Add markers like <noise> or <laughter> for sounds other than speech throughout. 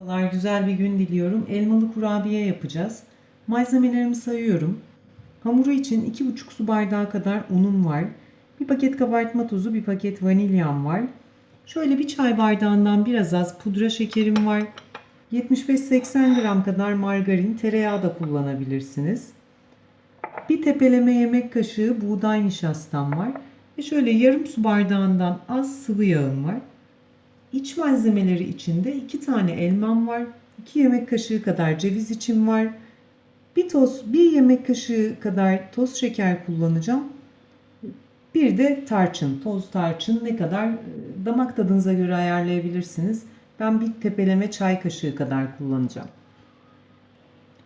Merhabalar, güzel bir gün diliyorum. Elmalı kurabiye yapacağız. Malzemelerimi sayıyorum. Hamuru için 2,5 su bardağı kadar unum var. Bir paket kabartma tozu, bir paket vanilyam var. Şöyle bir çay bardağından biraz az pudra şekerim var. 75-80 gram kadar margarin, tereyağı da kullanabilirsiniz. Bir tepeleme yemek kaşığı buğday nişastam var. Ve şöyle yarım su bardağından az sıvı yağım var. İç malzemeleri içinde 2 tane elmam var. 2 yemek kaşığı kadar ceviz içim var. Bir toz, bir yemek kaşığı kadar toz şeker kullanacağım. Bir de tarçın, toz tarçın ne kadar e, damak tadınıza göre ayarlayabilirsiniz. Ben bir tepeleme çay kaşığı kadar kullanacağım.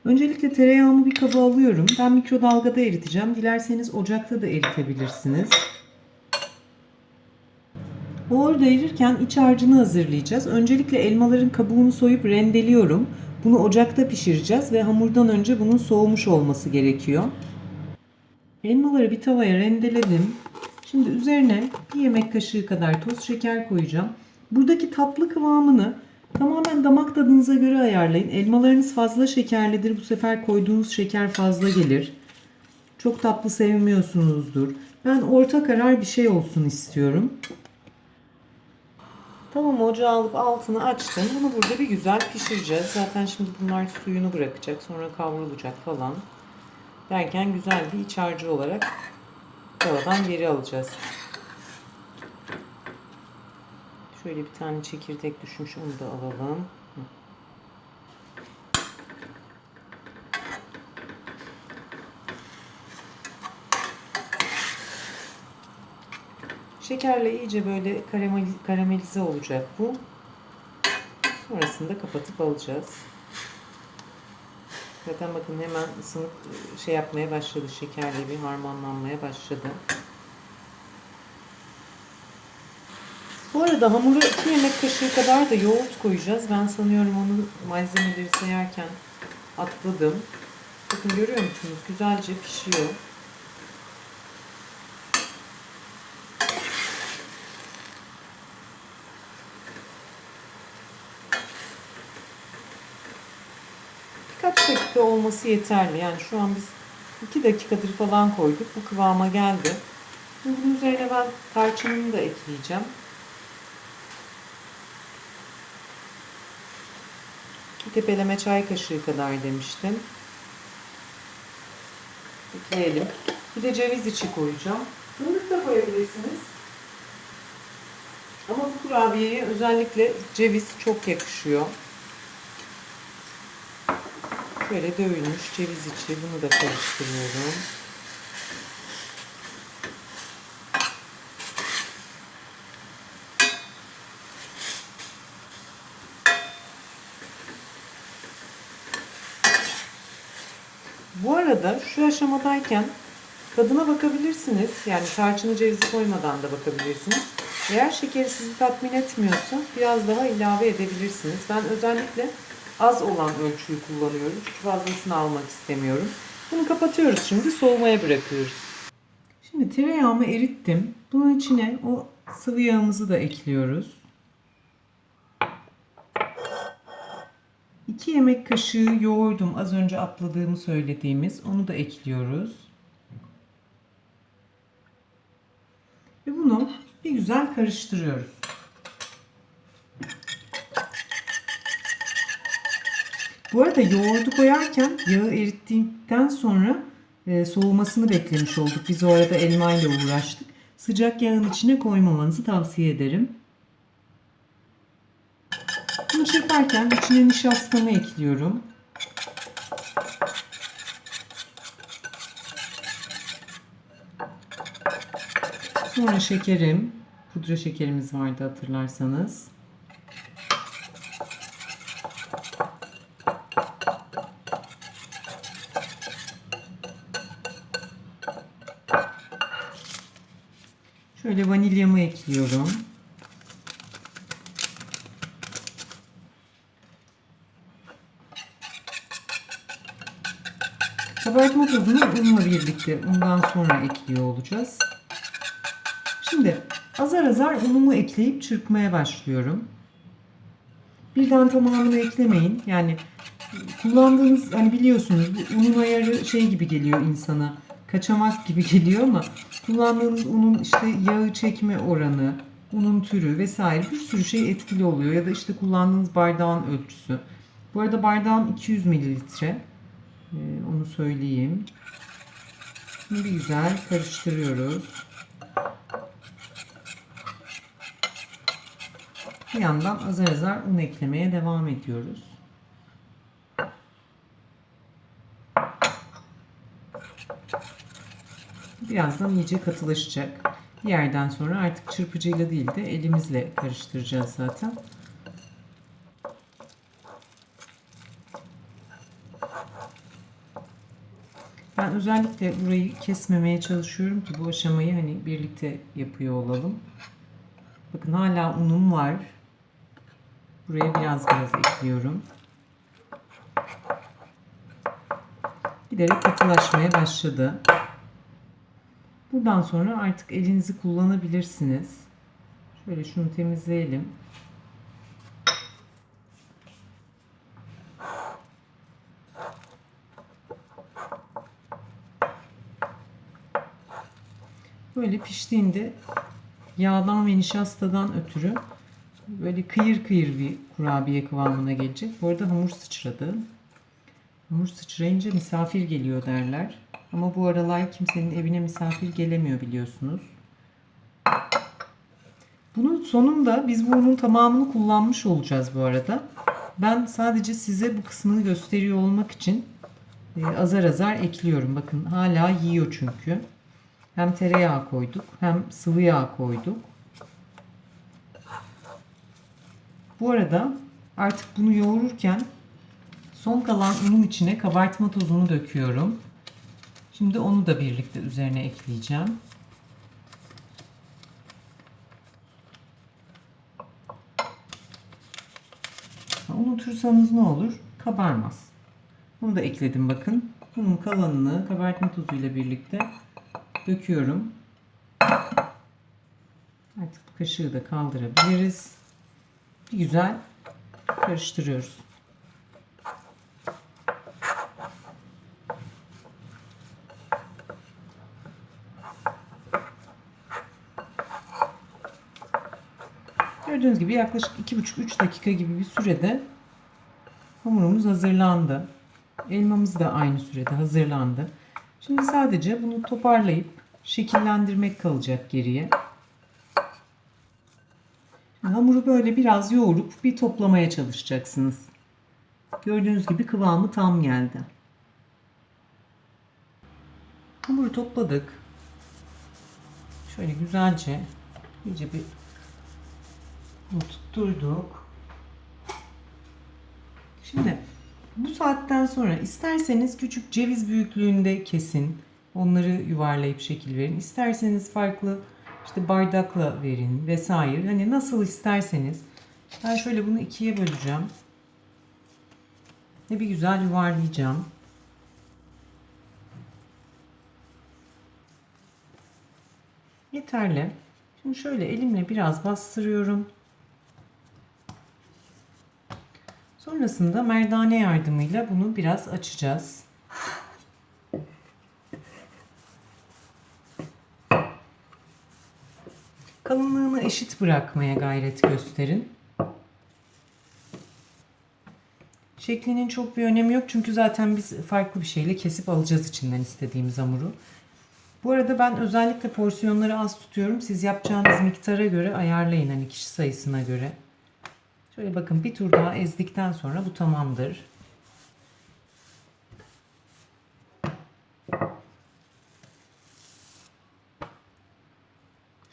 Öncelikle tereyağımı bir kaba alıyorum. Ben mikrodalgada eriteceğim. Dilerseniz ocakta da eritebilirsiniz. Bu arada erirken iç harcını hazırlayacağız. Öncelikle elmaların kabuğunu soyup rendeliyorum. Bunu ocakta pişireceğiz ve hamurdan önce bunun soğumuş olması gerekiyor. Elmaları bir tavaya rendeledim. Şimdi üzerine bir yemek kaşığı kadar toz şeker koyacağım. Buradaki tatlı kıvamını tamamen damak tadınıza göre ayarlayın. Elmalarınız fazla şekerlidir. Bu sefer koyduğunuz şeker fazla gelir. Çok tatlı sevmiyorsunuzdur. Ben orta karar bir şey olsun istiyorum. Tamam ocağı alıp altını açtım. Bunu burada bir güzel pişireceğiz. Zaten şimdi bunlar suyunu bırakacak. Sonra kavrulacak falan. Derken güzel bir iç harcı olarak tavadan geri alacağız. Şöyle bir tane çekirdek düşmüş onu da alalım. Şekerle iyice böyle karamelize, olacak bu. Sonrasında kapatıp alacağız. Zaten bakın hemen ısınıp şey yapmaya başladı. Şekerle bir harmanlanmaya başladı. Bu arada hamura 2 yemek kaşığı kadar da yoğurt koyacağız. Ben sanıyorum onu malzemeleri sayarken atladım. Bakın görüyor musunuz? Güzelce pişiyor. Birkaç dakika olması yeterli. Yani şu an biz 2 dakikadır falan koyduk. Bu kıvama geldi. Şimdi bunun üzerine ben tarçınını da ekleyeceğim. Tepeleme çay kaşığı kadar demiştim. Ekleyelim. Bir de ceviz içi koyacağım. Fındık da koyabilirsiniz. Ama bu kurabiyeye özellikle ceviz çok yakışıyor. Şöyle dövülmüş ceviz içi. Bunu da karıştırıyorum. Bu arada şu aşamadayken tadına bakabilirsiniz. Yani tarçını cevizi koymadan da bakabilirsiniz. Eğer şekeri sizi tatmin etmiyorsa biraz daha ilave edebilirsiniz. Ben özellikle az olan ölçüyü kullanıyorum. Çünkü fazlasını almak istemiyorum. Bunu kapatıyoruz şimdi. Soğumaya bırakıyoruz. Şimdi tereyağımı erittim. Bunun içine o sıvı yağımızı da ekliyoruz. 2 yemek kaşığı yoğurdum. Az önce atladığımı söylediğimiz. Onu da ekliyoruz. Ve bunu bir güzel karıştırıyoruz. Bu arada yoğurdu koyarken yağı erittikten sonra e, soğumasını beklemiş olduk. Biz o arada elma ile uğraştık. Sıcak yağın içine koymamanızı tavsiye ederim. Bunu çırparken içine nişastamı ekliyorum. Sonra şekerim. Pudra şekerimiz vardı hatırlarsanız. Şöyle vanilyamı ekliyorum. Kabartma tozunu unla birlikte undan sonra ekliyor olacağız. Şimdi azar azar unumu ekleyip çırpmaya başlıyorum. Birden tamamını eklemeyin. Yani kullandığınız hani biliyorsunuz bu unun ayarı şey gibi geliyor insana. Kaçamak gibi <laughs> geliyor ama kullandığınız unun işte yağı çekme oranı, unun türü vesaire bir sürü şey etkili oluyor. Ya da işte kullandığınız bardağın ölçüsü. Bu arada bardağım 200 mililitre. Ee, onu söyleyeyim. Şimdi bir güzel karıştırıyoruz. Bir yandan azar azar un eklemeye devam ediyoruz. Birazdan iyice katılaşacak. Bir yerden sonra artık çırpıcıyla değil de elimizle karıştıracağız zaten. Ben özellikle burayı kesmemeye çalışıyorum ki bu aşamayı hani birlikte yapıyor olalım. Bakın hala unum var. Buraya biraz biraz ekliyorum. Giderek katılaşmaya başladı. Buradan sonra artık elinizi kullanabilirsiniz. Şöyle şunu temizleyelim. Böyle piştiğinde yağdan ve nişastadan ötürü böyle kıyır kıyır bir kurabiye kıvamına gelecek. Bu arada hamur sıçradı. Hamur sıçrayınca misafir geliyor derler. Ama bu aralar kimsenin evine misafir gelemiyor biliyorsunuz. Bunun sonunda biz bu unun tamamını kullanmış olacağız bu arada. Ben sadece size bu kısmını gösteriyor olmak için e, azar azar ekliyorum. Bakın hala yiyor çünkü. Hem tereyağı koyduk hem sıvı yağ koyduk. Bu arada artık bunu yoğururken son kalan unun içine kabartma tozunu döküyorum. Şimdi onu da birlikte üzerine ekleyeceğim. Unutursanız ne olur? Kabarmaz. Bunu da ekledim bakın. Bunun kalanını kabartma tozuyla birlikte döküyorum. Artık kaşığı da kaldırabiliriz. Bir güzel karıştırıyoruz. Gördüğünüz gibi yaklaşık 2,5-3 dakika gibi bir sürede hamurumuz hazırlandı. Elmamız da aynı sürede hazırlandı. Şimdi sadece bunu toparlayıp şekillendirmek kalacak geriye. Hamuru böyle biraz yoğurup bir toplamaya çalışacaksınız. Gördüğünüz gibi kıvamı tam geldi. Hamuru topladık. Şöyle güzelce iyice bir tutturduk. Şimdi bu saatten sonra isterseniz küçük ceviz büyüklüğünde kesin. Onları yuvarlayıp şekil verin. İsterseniz farklı işte bardakla verin vesaire. Hani nasıl isterseniz. Ben şöyle bunu ikiye böleceğim. Ve bir güzel yuvarlayacağım. Yeterli. Şimdi şöyle elimle biraz bastırıyorum. Sonrasında merdane yardımıyla bunu biraz açacağız. Kalınlığını eşit bırakmaya gayret gösterin. Şeklinin çok bir önemi yok çünkü zaten biz farklı bir şeyle kesip alacağız içinden istediğimiz hamuru. Bu arada ben özellikle porsiyonları az tutuyorum. Siz yapacağınız miktara göre ayarlayın hani kişi sayısına göre. Şöyle bakın bir tur daha ezdikten sonra bu tamamdır.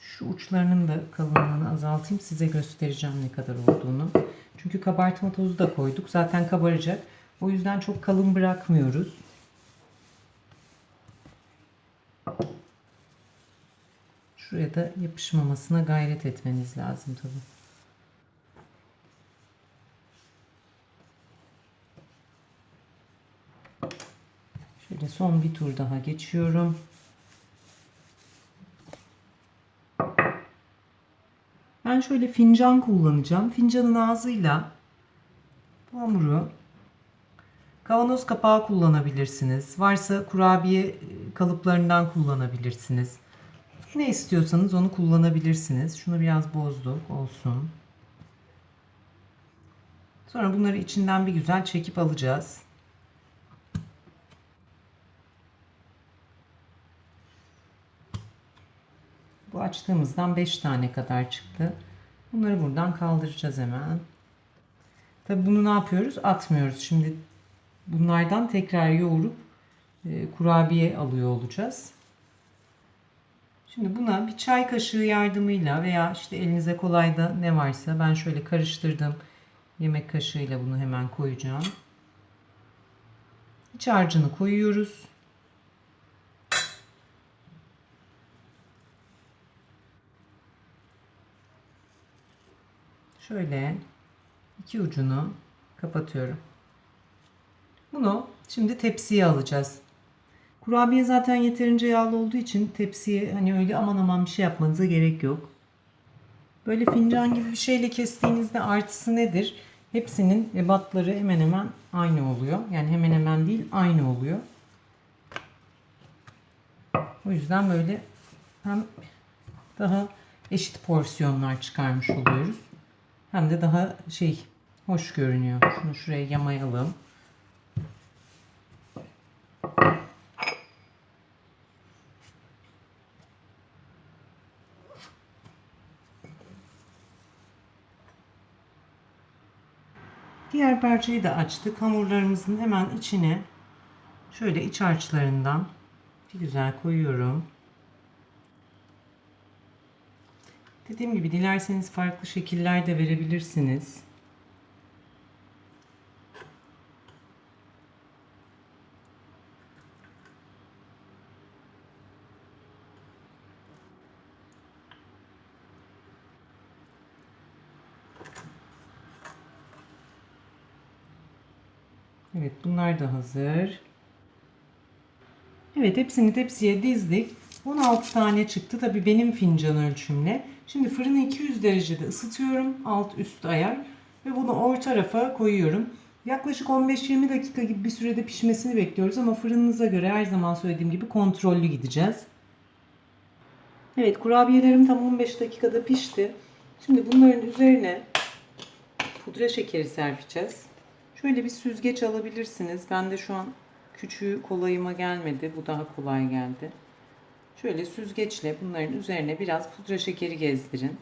Şu uçlarının da kalınlığını azaltayım. Size göstereceğim ne kadar olduğunu. Çünkü kabartma tozu da koyduk. Zaten kabaracak. O yüzden çok kalın bırakmıyoruz. Şuraya da yapışmamasına gayret etmeniz lazım tabii. Şöyle son bir tur daha geçiyorum. Ben şöyle fincan kullanacağım. Fincanın ağzıyla hamuru kavanoz kapağı kullanabilirsiniz. Varsa kurabiye e, kalıplarından kullanabilirsiniz. Ne istiyorsanız onu kullanabilirsiniz. Şunu biraz bozduk olsun. Sonra bunları içinden bir güzel çekip alacağız. Açtığımızdan 5 tane kadar çıktı. Bunları buradan kaldıracağız hemen. Tabi bunu ne yapıyoruz? Atmıyoruz. Şimdi bunlardan tekrar yoğurup e, kurabiye alıyor olacağız. Şimdi buna bir çay kaşığı yardımıyla veya işte elinize kolayda ne varsa ben şöyle karıştırdım. Yemek kaşığıyla bunu hemen koyacağım. İç harcını koyuyoruz. Şöyle iki ucunu kapatıyorum. Bunu şimdi tepsiye alacağız. Kurabiye zaten yeterince yağlı olduğu için tepsiye hani öyle aman aman bir şey yapmanıza gerek yok. Böyle fincan gibi bir şeyle kestiğinizde artısı nedir? Hepsinin ebatları hemen hemen aynı oluyor. Yani hemen hemen değil aynı oluyor. O yüzden böyle hem daha eşit porsiyonlar çıkarmış oluyoruz. Hem de daha şey hoş görünüyor. Şunu şuraya yamayalım. Diğer parçayı da açtık. Hamurlarımızın hemen içine şöyle iç harçlarından bir güzel koyuyorum. Dediğim gibi dilerseniz farklı şekiller de verebilirsiniz. Evet bunlar da hazır. Evet hepsini tepsiye dizdik. 16 tane çıktı. Tabii benim fincan ölçümle. Şimdi fırını 200 derecede ısıtıyorum. Alt üst ayar. Ve bunu orta rafa koyuyorum. Yaklaşık 15-20 dakika gibi bir sürede pişmesini bekliyoruz ama fırınınıza göre her zaman söylediğim gibi kontrollü gideceğiz. Evet kurabiyelerim tam 15 dakikada pişti. Şimdi bunların üzerine pudra şekeri serpeceğiz. Şöyle bir süzgeç alabilirsiniz. Ben de şu an küçüğü kolayıma gelmedi. Bu daha kolay geldi. Şöyle süzgeçle bunların üzerine biraz pudra şekeri gezdirin.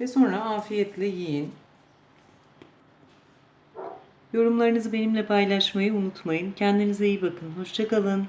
Ve sonra afiyetle yiyin. Yorumlarınızı benimle paylaşmayı unutmayın. Kendinize iyi bakın. Hoşçakalın.